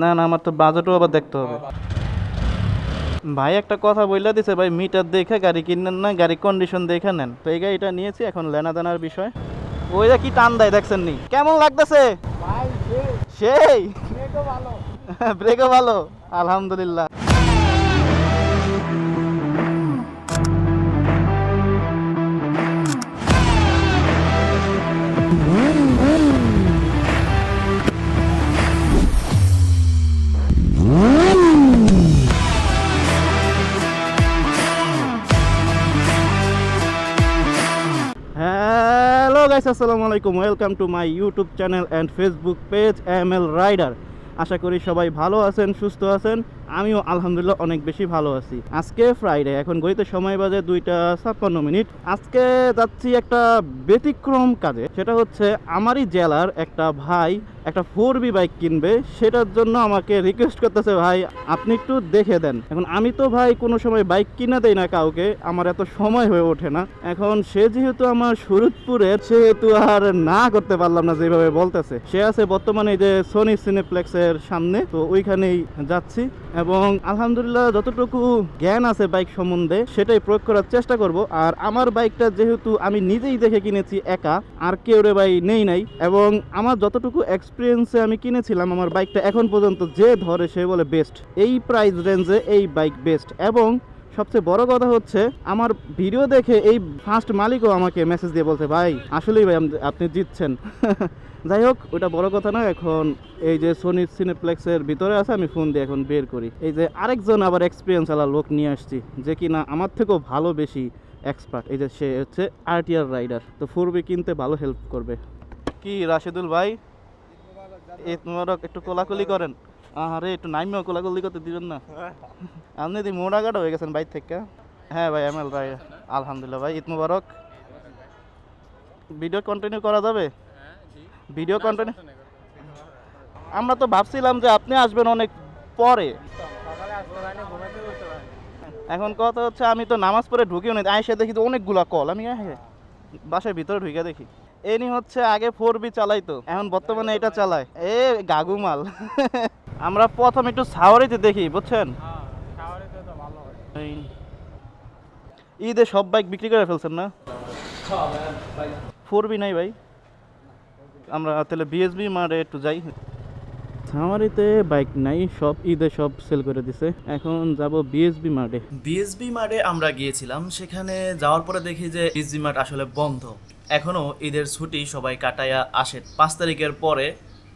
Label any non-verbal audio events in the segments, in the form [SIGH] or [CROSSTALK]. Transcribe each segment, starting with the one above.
না না আমার তো বাজেটও আবার দেখতে হবে। ভাই একটা কথা বললে দিছে ভাই মিটার দেখে গাড়ি কিনেন না গাড়ি কন্ডিশন দেখে নেন। তো এই গাড়িটা নিয়েছি এখন লেনা দেনার বিষয়। ওই যে কি টান দেয় দেখছেন নি কেমন লাগতেছে? সেই। ব্রেকও ভালো। আলহামদুলিল্লাহ। আসসালামু আলাইকুম welcome to my YouTube channel and Facebook page M L rider আশা করি সবাই ভালো আছেন, সুস্থ আছেন। আমিও আলহামদুলিল্লাহ অনেক বেশি ভালো আছি। আজকে ফ্রাইডে এখন গড়িতে সময় বাজে দুইটা ছাপ্পান্ন মিনিট। আজকে যাচ্ছি একটা ব্যতিক্রম কাজে, সেটা হচ্ছে আমারই জেলার একটা ভাই একটা ফোর বি বাইক কিনবে, সেটার জন্য আমাকে রিকোয়েস্ট করতেছে, ভাই, আপনি একটু দেখে দেন। এখন আমি তো ভাই কোনো সময় বাইক কিনা দেই না কাউকে, আমার এত সময় হয়ে ওঠে না। এখন সে যেহেতু আমার সুরতপুরের, সেহেতু আর না করতে পারলাম না যেভাবে বলতেছে। সে আছে বর্তমানে যে সোনি সিনেপ্লেক্সের সামনে, তো ওইখানেই যাচ্ছি। এবং আলহামদুলিল্লাহ যতটুকু জ্ঞান আছে বাইক সম্বন্ধে, সেটাই প্রয়োগ করার চেষ্টা করব। আর আমার বাইকটা যেহেতু আমি নিজেই দেখে কিনেছি একা, আর কেউ রে ভাই নেই নাই। এবং আমার যতটুকু এক্সপিরিয়েন্সে আমি কিনেছিলাম, আমার বাইকটা এখন পর্যন্ত যে ধরে সে বলে বেস্ট এই প্রাইস রেঞ্জে এই বাইক বেস্ট এবং সবচেয়ে বড় কথা হচ্ছে, আমার ভিডিও দেখে এই ফার্স্ট মালিকও আমাকে মেসেজ দিয়ে বলছে, ভাই, আসলেই ভাই আপনি জিতছেন। [LAUGHS] যাই হোক, ওটা বড় কথা না এখন এই যে সোনি সিনেপ্লেক্সের ভিতরে আছে, আমি ফোন দিয়ে এখন বের করি। এই যে আরেকজন আবার এক্সপিরিয়েন্স আলা লোক নিয়ে আসছি, যে কিনা আমার থেকেও ভালো বেশি এক্সপার্ট এই যে সে হচ্ছে আরটিআর রাইডার তো ফোরবি কিনতে ভালো হেল্প করবে। কি, রাশেদুল ভাই? এ তোমার একটু কোলাকুলি করেন। আরে একটু নাইমেও কোলাকুলি করতে দিবেন না। আপনি দি মোড়া গাড়া হয়ে গেছেন বাইক থেকে? হ্যাঁ ভাই এম এল রায়। আলহামদুলিল্লাহ ভাই ঈদ মুবারক। ভিডিও কন্টিনিউ করা যাবে? ভিডিও কন্টিনিউ আমরা তো ভাবছিলাম যে আপনি আসবেন অনেক পরে। এখন কথা হচ্ছে আমি তো নামাজ পড়ে ঢুকিও নি আইসে দেখি তো অনেকগুলা কল আমি হ্যাঁ বাসার ভিতরে ঢুকে দেখি। এনি হচ্ছে আগে ফোর বি চালাইতো এখন বর্তমানে এটা চালায়। এ গাগুমাল। আমরা প্রথম একটু সাওয়ারিতে দেখি বুঝছেন? এই ঈদে সব বাইক বিক্রি করে ফেলছেন না? ফোর বি নাই ভাই। আমরা তাহলে বিএসবি মারে একটু যাই। সামারিতে বাইক নাই সব ঈদে সব সেল করে দিছে। এখন যাব বিএসবি মার্টে বিএসবি মার্টে আমরা গিয়েছিলাম সেখানে যাওয়ার পরে দেখি যে বিএসবি মার্ট আসলে বন্ধ। এখনও ঈদের ছুটি সবাই কাটায়া আসে। পাঁচ তারিখের পরে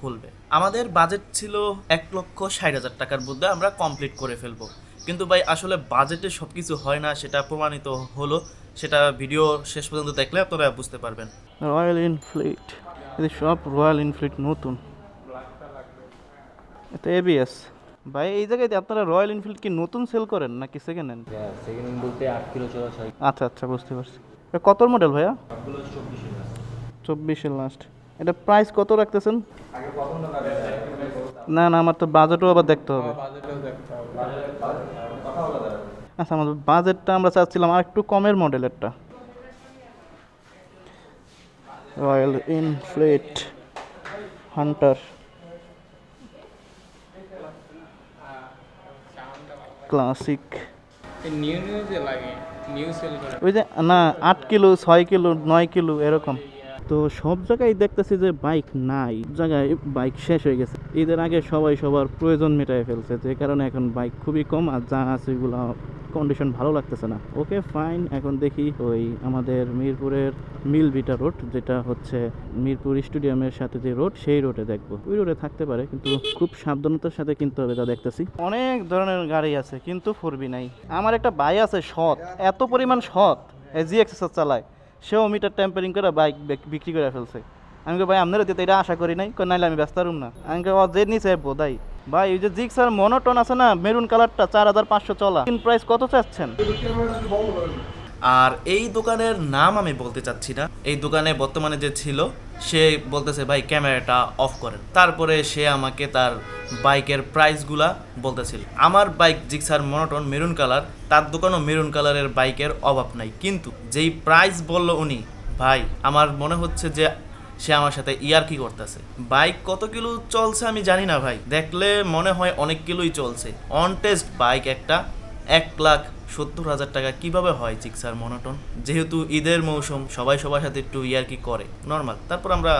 খুলবে। আমাদের বাজেট ছিল এক লক্ষ ষাট হাজার টাকার মধ্যে আমরা কমপ্লিট করে ফেলব। কিন্তু ভাই আসলে বাজেটে সব কিছু হয় না সেটা প্রমাণিত হলো। সেটা ভিডিও শেষ পর্যন্ত দেখলে আপনারা বুঝতে পারবেন। রয়্যাল এনফিল্ড এদের সব রয়্যাল এনফিল্ড নতুন। এটা এবিএস ভাই এই জায়গায় আপনারা রয়্যাল এনফিল্ড কি নতুন সেল করেন নাকি সেকেন্ড হ্যান্ড সেকেন্ড হ্যান্ড বলতে আট কিলো ছয় আচ্ছা আচ্ছা বুঝতে পারছি। এটা কত মডেল ভাইয়া? চব্বিশের লাস্ট এটা প্রাইস কত রাখতেছেন? না না আমার তো বাজেটও আবার দেখতে হবে। আচ্ছা আমাদের বাজেটটা আমরা চাচ্ছিলাম আর একটু কমের মডেলেরটা রয়্যাল ইনফ্লেট হান্টার ক্লাসিক ওই যে না আট কিলো ছয় কিলো নয় কিলো এরকম। তো সব জায়গায় দেখতেছি যে বাইক নাই জায়গায় বাইক শেষ হয়ে গেছে। ঈদের আগে সবাই সবার প্রয়োজন মেটায় ফেলছে, যে কারণে এখন বাইক খুবই কম আর যা আছে এগুলো কন্ডিশন ভালো লাগতেছে না। ওকে ফাইন এখন দেখি ওই আমাদের মিরপুরের মিল ভিটা রোড যেটা হচ্ছে মিরপুর স্টেডিয়ামের সাথে যে রোড সেই রোডে দেখব। ওই রোডে থাকতে পারে, কিন্তু খুব সাবধানতার সাথে কিনতে হবে যা দেখতেছি। অনেক ধরনের গাড়ি আছে, কিন্তু ফোরবি নাই। আমার একটা ভাই আছে, সৎ, এত পরিমাণ সৎ জি এক্সেসার চালায়। সেও মিটার টেম্পারিং করে বাইক বিক্রি করে ফেলছে। আমি ভাই আপনারা দিতে এটা আশা করি নাই। নাইলে আমি ব্যস্ত রুম না। আমি ও যে নিচে বোধাই ভাই, ওই যে জিক্সার মনোটন আছে না মেরুন কালারটা চার হাজার পাঁচশো চলা। প্রাইস কত চাচ্ছেন? আর এই দোকানের নাম আমি বলতে চাচ্ছি না। এই দোকানে বর্তমানে যে ছিল সে বলতেছে, ভাই, ক্যামেরাটা অফ করেন। তারপরে সে আমাকে তার বাইকের প্রাইসগুলা বলতেছিল। আমার bike Gixxer monotone maroon colour, তার দোকানও মেরুন কালারের বাইকের অভাব নাই। কিন্তু যেই প্রাইস বলল উনি, ভাই, আমার মনে হচ্ছে যে সে আমার সাথে ইয়ার কি করতেছে। বাইক কত কিলো চলছে আমি জানি না ভাই। দেখলে মনে হয় অনেক কিলোই চলছে। অন টেস্ট বাইক একটা এক লাখ সত্তর হাজার টাকা কীভাবে হয় জিক্সার মনোটন? যেহেতু ঈদের মৌসুম সবাই সবার সাথে একটু ইয়ার কি করে। নর্মাল। তারপর আমরা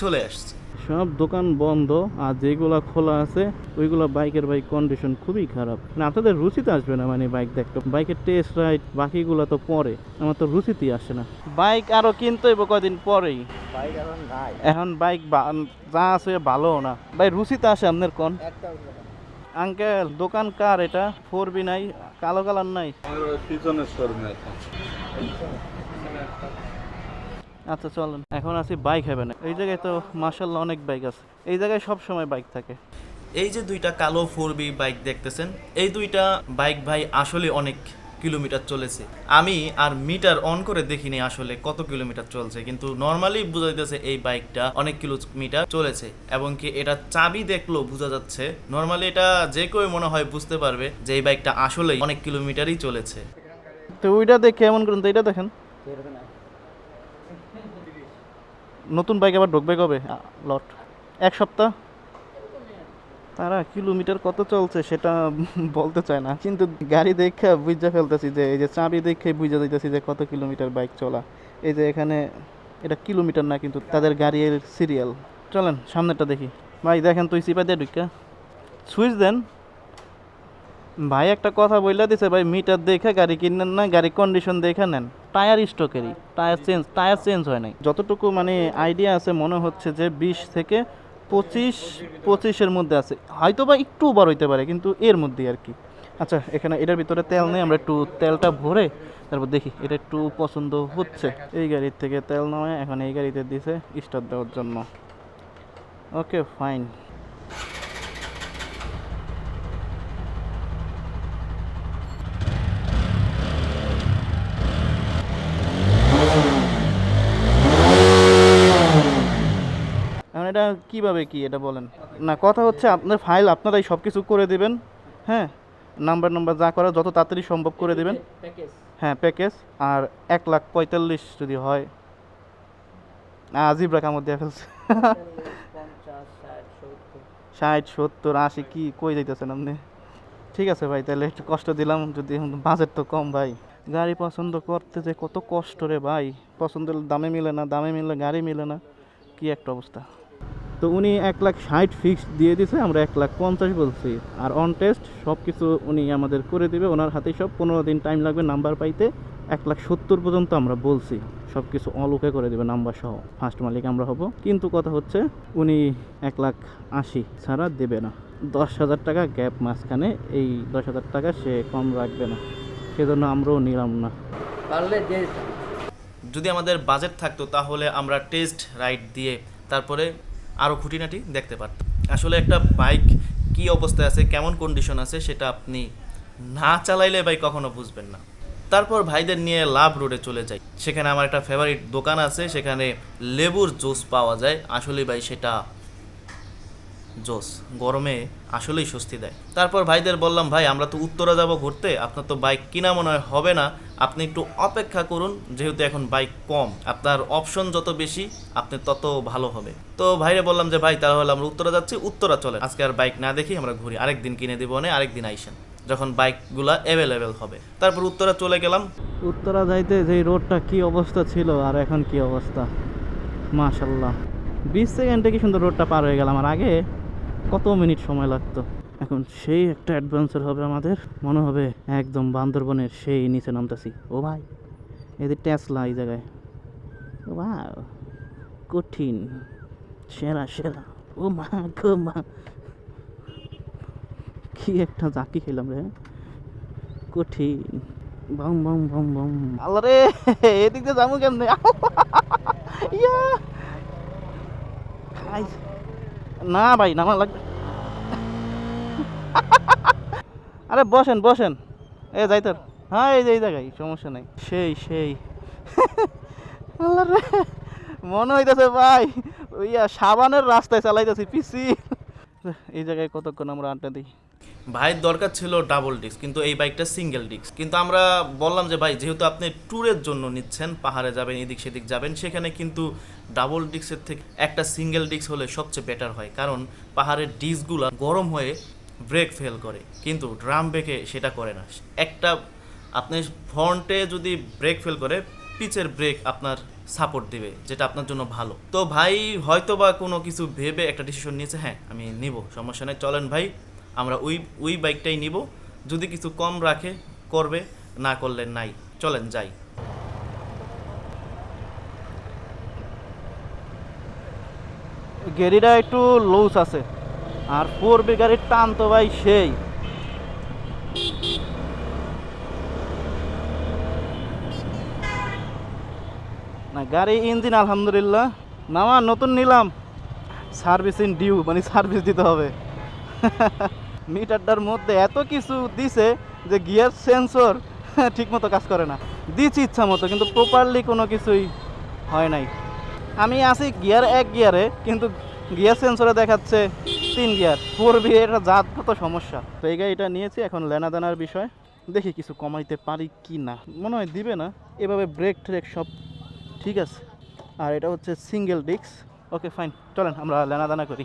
চলে আসছি। সব দোকান বন্ধ আর যেগুলো খোলা আছে ওইগুলো বাইকের বাইক কন্ডিশন খুবই খারাপ। মানে আপনাদের রুচিতে আসবে না মানে বাইক দেখতে। বাইকের টেস্ট রাইড বাকিগুলো তো পরে। আমার তো রুচিতেই আসে না। বাইক আরও কিনতে হইব কয়দিন পরেই। বাইক এখন বাইক যা আছে ভালো না। ভাই রুচিতে আসে আপনার কোন? আঙ্কেল, দোকান কার এটা? ফোর বি নাই, কালো কালার নাই। আচ্ছা চলেন। এখন আছি বাইক হবে না এই জায়গায় তো মার্শাল্লাহ অনেক বাইক আছে। এই জায়গায় সব সময় বাইক থাকে। এই যে দুইটা কালো ফোর বি বাইক দেখতেছেন, এই দুইটা বাইক ভাই আসলে অনেক কিলোমিটার চলেছে। আমি আর মিটার অন করে দেখিনি আসলে কত কিলোমিটার চলছে, কিন্তু নর্মালি বোঝা যাইতেছে এই বাইকটা অনেক কিলোমিটার চলেছে এবং কি এটা চাবি দেখল বোঝা যাচ্ছে। নর্মালি এটা যে কেউ মনে হয় বুঝতে পারবে যে এই বাইকটা আসলেই অনেক কিলোমিটারই চলেছে। তো ওইটা দেখে এমন করুন তো এটা দেখেন। নতুন বাইক আবার ঢুকবে কবে? লট। এক সপ্তাহ? তারা কিলোমিটার কত চলছে সেটা [LAUGHS] বলতে চায় না। কিন্তু গাড়ি দেখে বুঝে ফেলতেছি যে, এই যে চাবি দেখে বুঝে যাইতেছি যে কত কিলোমিটার বাইক চলা। এই যে এখানে, এটা কিলোমিটার না কিন্তু তাদের গাড়ির সিরিয়াল চলেন সামনেটা দেখি। ভাই, দেখেন তুই চিপা দিয়ে ঢুকা। সুইচ দেন। ভাই, একটা কথা বইলা দিছে, ভাই মিটার দেখে গাড়ি কিনেন না, গাড়ি কন্ডিশন দেখে নেন। টায়ার স্টকেরই টায়ার চেঞ্জ টায়ার চেঞ্জ হয় নাই। যতটুকু মানে আইডিয়া আছে, মনে হচ্ছে যে বিশ থেকে পঁচিশ, পঁচিশের মধ্যে আছে। হয়তো বা একটু ওভার হইতে পারে, কিন্তু এর মধ্যেই আর কি। আচ্ছা এখানে এটার ভিতরে তেল নেই, আমরা একটু তেলটা ভরে তারপর দেখি, এটা একটু পছন্দ হচ্ছে। এই গাড়ির থেকে তেল নয় এখন এই গাড়িতে দিছে স্টার্ট দেওয়ার জন্য। ওকে ফাইন এটা কীভাবে কি এটা বলেন? না, কথা হচ্ছে আপনার ফাইল আপনারাই সব কিছু করে দেবেন হ্যাঁ? নাম্বার নাম্বার যা করা যত তাড়াতাড়ি সম্ভব করে দেবেন। হ্যাঁ প্যাকেজ আর এক লাখ পঁয়তাল্লিশ যদি হয় আজিবরা কামড় দিয়ে ফেলছে। ষাট, সত্তর, আশি, কি কই যাইতেছেন আপনি? ঠিক আছে ভাই, তাহলে একটু কষ্ট দিলাম, যদি বাজেট তো কম ভাই। গাড়ি পছন্দ করতে যে কত কষ্ট রে ভাই, পছন্দের দামে মিলে না, দামে মিলে গাড়ি মিলে না, কি একটা অবস্থা। তো উনি এক লাখ ষাট ফিক্সড দিয়ে দিছে আমরা এক লাখ পঞ্চাশ বলছি। আর অন টেস্ট সব কিছু উনি আমাদের করে দিবে ওনার হাতে সব পনেরো দিন টাইম লাগবে নাম্বার পাইতে এক লাখ সত্তর পর্যন্ত আমরা বলছি। সব কিছু অলোকে করে দেবে নাম্বার সহ ফার্স্ট মালিক আমরা হব। কিন্তু কথা হচ্ছে উনি এক লাখ আশি ছাড়া দেবে না। দশ হাজার টাকা গ্যাপ মাঝখানে এই দশ হাজার টাকা সে কম রাখবে না। সেজন্য আমরাও নিলাম না। পারলে যে যদি আমাদের বাজেট থাকতো তাহলে আমরা টেস্ট রাইড দিয়ে তারপরে আরও খুঁটিনাটি দেখতে পারত আসলে একটা বাইক কি অবস্থায় আছে, কেমন কন্ডিশন আছে, সেটা আপনি না চালাইলে ভাই কখনো বুঝবেন না। তারপর ভাইদের নিয়ে লাভ রোডে চলে যাই। সেখানে আমার একটা ফেভারিট দোকান আছে, সেখানে লেবুর জুস পাওয়া যায়। আসলে ভাই সেটা জোস, গরমে আসলেই স্বস্তি দেয়। তারপর ভাইদের বললাম, ভাই, আমরা তো উত্তরা যাব ঘুরতে, আপনার তো বাইক কিনা মনে হয় হবে না, আপনি একটু অপেক্ষা করুন, যেহেতু এখন বাইক কম, আপনার অপশন যত বেশি, আপনি তত ভালো হবে। তো ভাইরে বললাম যে, ভাই, তাহলে আমরা উত্তরা যাচ্ছি, উত্তরা চলে আজকে আর বাইক না দেখি আমরা ঘুরি, আরেকদিন কিনে দিব না আরেকদিন আইসেন। যখন বাইকগুলা অ্যাভেলেবেল হবে। তারপর উত্তরা চলে গেলাম। উত্তরা যাইতে যে রোডটা কি অবস্থা ছিল আর এখন কি অবস্থা? মাশাল্লাহ বিশ সেকেন্ডে কি সুন্দর রোডটা পার হয়ে গেলাম, আর আগে কত মিনিট সময় লাগতো? এখন সেই একটা অ্যাডভেঞ্চার হবে আমাদের। মনে হবে একদম বান্দরবনের সেই নিচে নামতেছি। ও ভাই এদের টেসলা এই জায়গায়। ও ভাই কঠিন। সেরা সেরা। ও মা গো মা। কি একটা জাকি খেলাম রে। কঠিন। Bomb bomb bomb bomb. আল্লাহ রে, এদিক দিয়ে যাব কেমনে? ইয়া। না ভাই নামা লাগবে। আরে বসেন বসেন। এ, যাইতার। হ্যাঁ এই যে, এই জায়গায়, সমস্যা নাই। সেই সেই। মনে হইতেছে ভাই ওইয়া সাবানের রাস্তায় চালাইতেছি, পিসি। এই জায়গায় কতক্ষণ আমরা আড্ডা দিই? ভাইয়ের দরকার ছিল ডাবল ডিস্ক কিন্তু এই বাইকটা সিঙ্গেল ডিস্ক কিন্তু আমরা বললাম যে, ভাই, যেহেতু আপনি ট্যুরের জন্য নিচ্ছেন, পাহাড়ে যাবেন এদিক সেদিক যাবেন, সেখানে কিন্তু ডাবল ডিস্কের থেকে একটা সিঙ্গেল ডিস্ক হলে সবচেয়ে বেটার হয়। কারণ পাহাড়ের ডিস্কগুলো গরম হয়ে ব্রেক ফেল করে, কিন্তু ড্রাম ব্রেকে সেটা করে না। একটা আপনি ফ্রন্টে যদি ব্রেক ফেল করে পিচের ব্রেক আপনার সাপোর্ট দিবে, যেটা আপনার জন্য ভালো। তো ভাই হয়তো বা কোনো কিছু ভেবে একটা ডিসিশন নিয়েছে হ্যাঁ আমি নিব, সমস্যা নেই, চলেন ভাই, আমরা ওই ওই বাইকটাই নিব। যদি কিছু কম রাখে, করবে, না করলে নাই, চলেন যাই। গেরিটা একটু লুজ আছে, আর ফোর বি গাড়ির টান তো ভাই সেই। না, গাড়ি ইঞ্জিন আলহামদুলিল্লাহ। নামা, নতুন নিলাম। সার্ভিসিং ডিউ মানে সার্ভিস দিতে হবে। [LAUGHS] মিটারটার মধ্যে এত কিছু দিছে যে গিয়ার সেন্সর [LAUGHS] ঠিকমতো কাজ করে না। দিচ্ছি ইচ্ছা মতো কিন্তু প্রপারলি কোনো কিছুই হয় নাই। আমি আছি গিয়ার এক গিয়ারে কিন্তু গিয়ার সেন্সরে দেখাচ্ছে তিন গিয়ার। ফোর বি এটা জাত কত সমস্যা। তো এই গাড়িটা নিয়েছি এখন লেনা দেনার বিষয়। দেখি কিছু কমাইতে পারি কি না। মনে হয় দিবে না। এভাবে ব্রেক ট্রেক সব ঠিক আছে। আর এটা হচ্ছে সিঙ্গেল ডিস্ক ওকে ফাইন চলেন আমরা লেনা দানা করি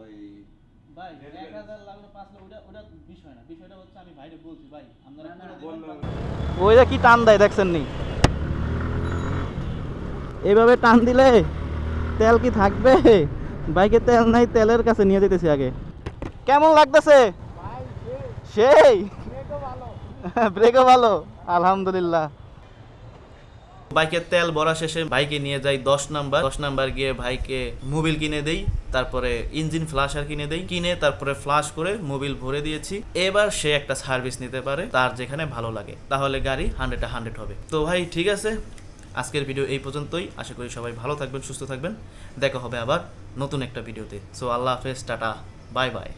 ওই ভাই এক হাজার লাগল পাঁচ ওটা ওটা বিষয় না। বিষয়টা হচ্ছে আমি ভাইরে বলছি ভাই। বললাম ওইটা কি টান দেয় দেখছেন নি এইভাবে টান দিলে তেল কি থাকবে? বাইকে তেল নাই, তেলের কাছে নিয়ে যেতেছি আগে। কেমন লাগতেছে? সেই। ব্রেকও ভালো। আলহামদুলিল্লাহ। বাইকের তেল ভরা শেষে ভাইকে নিয়ে যাই দশ নাম্বার। দশ নাম্বার গিয়ে ভাইকে মোবিল কিনে দেই, তারপরে ইঞ্জিন ফ্লাশার কিনে দেই। কিনে তারপরে ফ্লাশ করে মোবিল ভরে দিয়েছি। এবার সে একটা সার্ভিস নিতে পারে, তার যেখানে ভালো লাগে। তাহলে গাড়ি হান্ড্রেড হান্ড্রেড হবে। তো ভাই, ঠিক আছে? আজকের ভিডিও এই পর্যন্তই। আশা করি সবাই ভালো থাকবেন, সুস্থ থাকবেন। দেখা হবে আবার নতুন একটা ভিডিওতে। সো আল্লাহ হাফেজ, টাটা, বাই বাই।